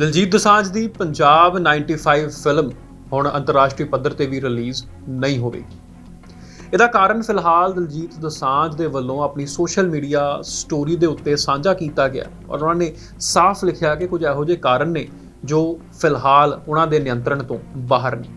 ਦਿਲਜੀਤ ਦੋਸਾਂਝ ਦੀ ਪੰਜਾਬ 95 ਫਿਲਮ ਹੁਣ ਅੰਤਰਰਾਸ਼ਟਰੀ ਪੱਧਰ ਤੇ ਵੀ ਰਿਲੀਜ਼ ਨਹੀਂ ਹੋਵੇਗੀ। ਇਹਦਾ ਕਾਰਨ ਫਿਲਹਾਲ ਦਿਲਜੀਤ ਦੋਸਾਂਝ ਦੇ ਵੱਲੋਂ ਆਪਣੀ ਸੋਸ਼ਲ ਮੀਡੀਆ ਸਟੋਰੀ ਦੇ ਉੱਤੇ ਸਾਂਝਾ ਕੀਤਾ ਗਿਆ ਔਰ ਉਹਨਾਂ ਨੇ ਸਾਫ਼ ਲਿਖਿਆ ਕਿ ਕੁਝ ਇਹੋ ਜਿਹੇ ਕਾਰਨ ਨੇ ਜੋ ਫਿਲਹਾਲ ਉਹਨਾਂ ਦੇ ਨਿਯੰਤਰਣ ਤੋਂ ਬਾਹਰ ਨੇ।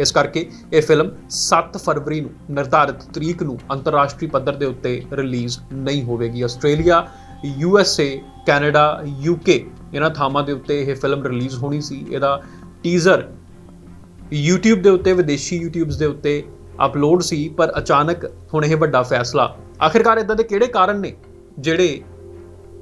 ਇਸ ਕਰਕੇ ਇਹ ਫਿਲਮ 7 ਫਰਵਰੀ ਨੂੰ, ਨਿਰਧਾਰਿਤ ਤਰੀਕ ਨੂੰ ਅੰਤਰਰਾਸ਼ਟਰੀ ਪੱਧਰ ਦੇ ਉੱਤੇ ਰਿਲੀਜ਼ ਨਹੀਂ ਹੋਵੇਗੀ। Australia U S A Canada U K ਇਹਨਾਂ ਥਾਵਾਂ ਦੇ ਉੱਤੇ ਇਹ ਫਿਲਮ ਰਿਲੀਜ਼ ਹੋਣੀ ਸੀ। ਇਹਦਾ ਟੀਜ਼ਰ YouTube ਦੇ ਉੱਤੇ, ਵਿਦੇਸ਼ੀ YouTubes ਦੇ ਉੱਤੇ ਅਪਲੋਡ ਸੀ, ਪਰ ਅਚਾਨਕ ਹੁਣ ਇਹ ਵੱਡਾ ਫੈਸਲਾ। ਆਖਿਰਕਾਰ ਇਦਾਂ ਦੇ ਕਿਹੜੇ ਕਾਰਨ ਨੇ ਜਿਹੜੇ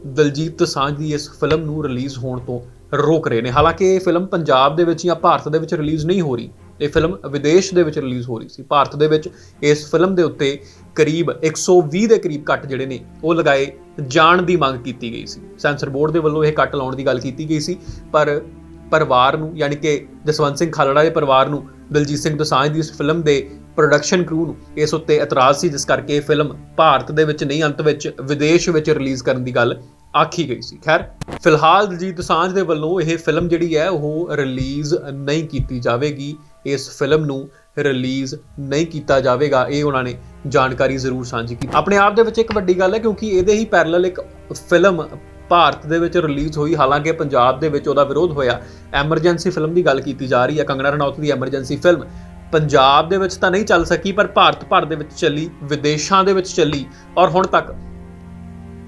ਦਲਜੀਤ ਦੋਸਾਂਝ ਦੀ ਇਸ ਫਿਲਮ ਨੂੰ ਰਿਲੀਜ਼ ਹੋਣ ਤੋਂ ਰੋਕ ਰਹੇ ਨੇ? ਹਾਲਾਂਕਿ ਇਹ ਫਿਲਮ ਪੰਜਾਬ ਦੇ ਵਿੱਚ ਜਾਂ ਭਾਰਤ ਦੇ ਵਿੱਚ ਰਿਲੀਜ਼ ਨਹੀਂ ਹੋ ਰਹੀ। ਇਹ ਫਿਲਮ ਵਿਦੇਸ਼ ਦੇ ਵਿੱਚ ਰਿਲੀਜ਼ ਹੋ ਰਹੀ ਸੀ। ਭਾਰਤ ਦੇ ਵਿੱਚ ਇਸ ਫਿਲਮ ਦੇ ਉੱਤੇ ਕਰੀਬ 120 ਦੇ ਕਰੀਬ ਕੱਟ ਜਿਹੜੇ ਨੇ, ਉਹ ਲਗਾਏ ਜਾਣ ਦੀ ਮੰਗ ਕੀਤੀ ਗਈ ਸੀ। ਸੈਂਸਰ ਬੋਰਡ ਦੇ ਵੱਲੋਂ ਇਹ ਕੱਟ ਲਾਉਣ ਦੀ ਗੱਲ ਕੀਤੀ ਗਈ ਸੀ, ਪਰ ਪਰਿਵਾਰ ਨੂੰ, ਯਾਨੀ ਕਿ ਜਸਵੰਤ ਸਿੰਘ ਖਾਲੜਾ ਦੇ ਪਰਿਵਾਰ ਨੂੰ, ਦਲਜੀਤ ਸਿੰਘ ਦੋਸਾਂਝ ਦੀ ਇਸ ਫਿਲਮ ਦੇ ਪ੍ਰੋਡਕਸ਼ਨ ਕਰੂ ਨੂੰ ਇਸ ਉੱਤੇ ਇਤਰਾਜ਼ ਸੀ, ਜਿਸ ਕਰਕੇ ਇਹ ਫਿਲਮ ਭਾਰਤ ਦੇ ਵਿੱਚ ਨਹੀਂ, ਅੰਤ ਵਿੱਚ ਵਿਦੇਸ਼ ਵਿੱਚ ਰਿਲੀਜ਼ ਕਰਨ ਦੀ ਗੱਲ ਆਖੀ ਗਈ ਸੀ। ਖੈਰ, ਫਿਲਹਾਲ ਦਲਜੀਤ ਦੋਸਾਂਝ ਦੇ ਵੱਲੋਂ ਇਹ ਫਿਲਮ ਜਿਹੜੀ ਹੈ, ਉਹ ਰਿਲੀਜ਼ ਨਹੀਂ ਕੀਤੀ ਜਾਵੇਗੀ। ਇਸ ਫਿਲਮ ਨੂੰ ਰਿਲੀਜ਼ ਨਹੀਂ ਕੀਤਾ ਜਾਵੇਗਾ, ਇਹ ਉਹਨਾਂ ਨੇ ਜਾਣਕਾਰੀ ਜ਼ਰੂਰ ਸਾਂਝੀ ਕੀਤੀ। ਆਪਣੇ ਆਪ ਦੇ ਵਿੱਚ ਇੱਕ ਵੱਡੀ ਗੱਲ ਹੈ, ਕਿਉਂਕਿ ਇਹਦੇ ਹੀ ਪੈਰਲਲ ਇੱਕ ਫਿਲਮ ਭਾਰਤ ਦੇ ਵਿੱਚ ਰਿਲੀਜ਼ ਹੋਈ। ਹਾਲਾਂਕਿ ਪੰਜਾਬ ਦੇ ਵਿੱਚ ਉਹਦਾ ਵਿਰੋਧ ਹੋਇਆ। ਐਮਰਜੈਂਸੀ ਫਿਲਮ ਦੀ ਗੱਲ ਕੀਤੀ ਜਾ ਰਹੀ ਹੈ। ਕੰਗਣਾ ਰਣੌਤ ਦੀ ਐਮਰਜੈਂਸੀ ਫਿਲਮ ਪੰਜਾਬ ਦੇ ਵਿੱਚ ਤਾਂ ਨਹੀਂ ਚੱਲ ਸਕੀ, ਪਰ ਭਾਰਤ ਭਰ ਦੇ ਵਿੱਚ ਚੱਲੀ, ਵਿਦੇਸ਼ਾਂ ਦੇ ਵਿੱਚ ਚੱਲੀ। ਔਰ ਹੁਣ ਤੱਕ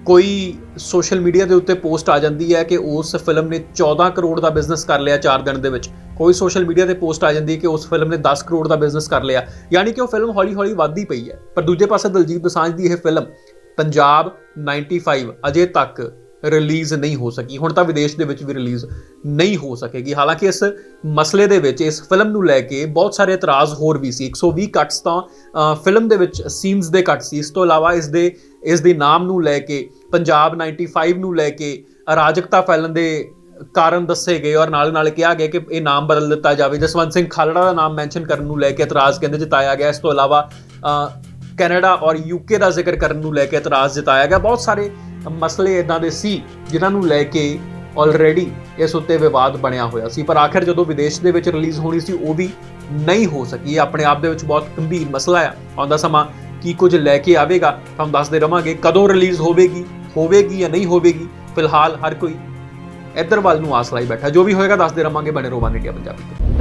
ਕੋਈ ਸੋਸ਼ਲ ਮੀਡੀਆ ਦੇ ਉੱਤੇ ਪੋਸਟ ਆ ਜਾਂਦੀ ਹੈ ਕਿ ਉਸ ਫਿਲਮ ਨੇ 14 ਕਰੋੜ ਦਾ ਬਿਜ਼ਨਸ ਕਰ ਲਿਆ 4 ਦਿਨ ਦੇ ਵਿੱਚ। ਕੋਈ ਸੋਸ਼ਲ ਮੀਡੀਆ ਤੇ ਪੋਸਟ ਆ ਜਾਂਦੀ ਹੈ ਕਿ ਉਸ ਫਿਲਮ ਨੇ 10 ਕਰੋੜ ਦਾ ਬਿਜ਼ਨਸ ਕਰ ਲਿਆ। ਯਾਨੀ ਕਿ ਉਹ ਫਿਲਮ ਹੌਲੀ-ਹੌਲੀ ਵੱਧਦੀ ਪਈ ਹੈ। ਪਰ ਦੂਜੇ ਪਾਸੇ ਦਲਜੀਤ ਦੋਸਾਂਝ ਦੀ ਇਹ ਫਿਲਮ ਪੰਜਾਬ 95 ਅਜੇ ਤੱਕ ਰਿਲੀਜ਼ ਨਹੀਂ ਹੋ ਸਕੀ। ਹੁਣ ਤਾਂ ਵਿਦੇਸ਼ ਦੇ ਵਿੱਚ ਵੀ ਰਿਲੀਜ਼ ਨਹੀਂ ਹੋ ਸਕੇਗੀ। ਹਾਲਾਂਕਿ ਇਸ ਮਸਲੇ ਦੇ ਵਿੱਚ, ਇਸ ਫਿਲਮ ਨੂੰ ਲੈ ਕੇ ਬਹੁਤ ਸਾਰੇ ਇਤਰਾਜ਼ ਹੋਰ ਵੀ ਸੀ। 120 ਕੱਟਸ ਤਾਂ ਫਿਲਮ ਦੇ ਵਿੱਚ ਸੀਨਸ ਦੇ ਕੱਟ ਸੀ। ਇਸ ਤੋਂ ਇਲਾਵਾ ਇਸ ਦੇ ਇਸ ਦੇ ਨਾਮ ਨੂੰ ਲੈ ਕੇ, ਪੰਜਾਬ 95 ਨੂੰ ਲੈ ਕੇ ਅਰਾਜਕਤਾ ਫੈਲਣ ਦੇ ਕਾਰਨ ਦੱਸੇ ਗਏ ਔਰ ਨਾਲ ਨਾਲ ਕਿਹਾ ਗਿਆ ਕਿ ਇਹ ਨਾਮ ਬਦਲ ਦਿੱਤਾ ਜਾਵੇ। ਜਸਵੰਤ ਸਿੰਘ ਖਾਲੜਾ ਦਾ ਨਾਮ ਮੈਂਸ਼ਨ ਕਰਨ ਨੂੰ ਲੈ ਕੇ ਇਤਰਾਜ਼ ਕਹਿੰਦੇ ਜਤਾਇਆ ਗਿਆ। ਇਸ ਤੋਂ ਇਲਾਵਾ ਕੈਨੇਡਾ ਔਰ ਯੂਕੇ ਦਾ ਜ਼ਿਕਰ ਕਰਨ ਨੂੰ ਲੈ ਕੇ ਇਤਰਾਜ਼ ਜਤਾਇਆ ਗਿਆ। ਬਹੁਤ ਸਾਰੇ ਮਸਲੇ ਇਦਾਂ ਦੇ ਸੀ ਜਿਨ੍ਹਾਂ ਨੂੰ ਲੈ ਕੇ ਆਲਰੇਡੀ ਇਸ ਉੱਤੇ ਵਿਵਾਦ ਬਣਿਆ ਹੋਇਆ ਸੀ। ਪਰ ਆਖਿਰ ਜਦੋਂ ਵਿਦੇਸ਼ ਦੇ ਵਿੱਚ ਰਿਲੀਜ਼ ਹੋਣੀ ਸੀ, ਉਹ ਵੀ ਨਹੀਂ ਹੋ ਸਕੀ। ਆਪਣੇ ਆਪ ਦੇ ਵਿੱਚ ਬਹੁਤ ਗੰਭੀਰ ਮਸਲਾ ਆ। ਆਉਂਦਾ ਸਮਾਂ ਕੀ ਕੁਝ ਲੈ ਕੇ ਆਵੇਗਾ ਤੁਹਾਨੂੰ ਦੱਸਦੇ ਰਵਾਂਗੇ ਕਦੋਂ ਰਿਲੀਜ਼ ਹੋਵੇਗੀ ਹੋਵੇਗੀ ਜਾਂ ਨਹੀਂ ਹੋਵੇਗੀ। ਫਿਲਹਾਲ ਹਰ ਕੋਈ ਇੱਧਰ ਵੱਲ ਨੂੰ ਆਸ ਲਾਈ ਬੈਠਾ। ਜੋ ਵੀ ਹੋਏਗਾ, ਦੱਸਦੇ ਰਵਾਂਗੇ। ਬਣੇ ਰੋਵਾਨ ਇੰਡੀਆ ਪੰਜਾਬੀ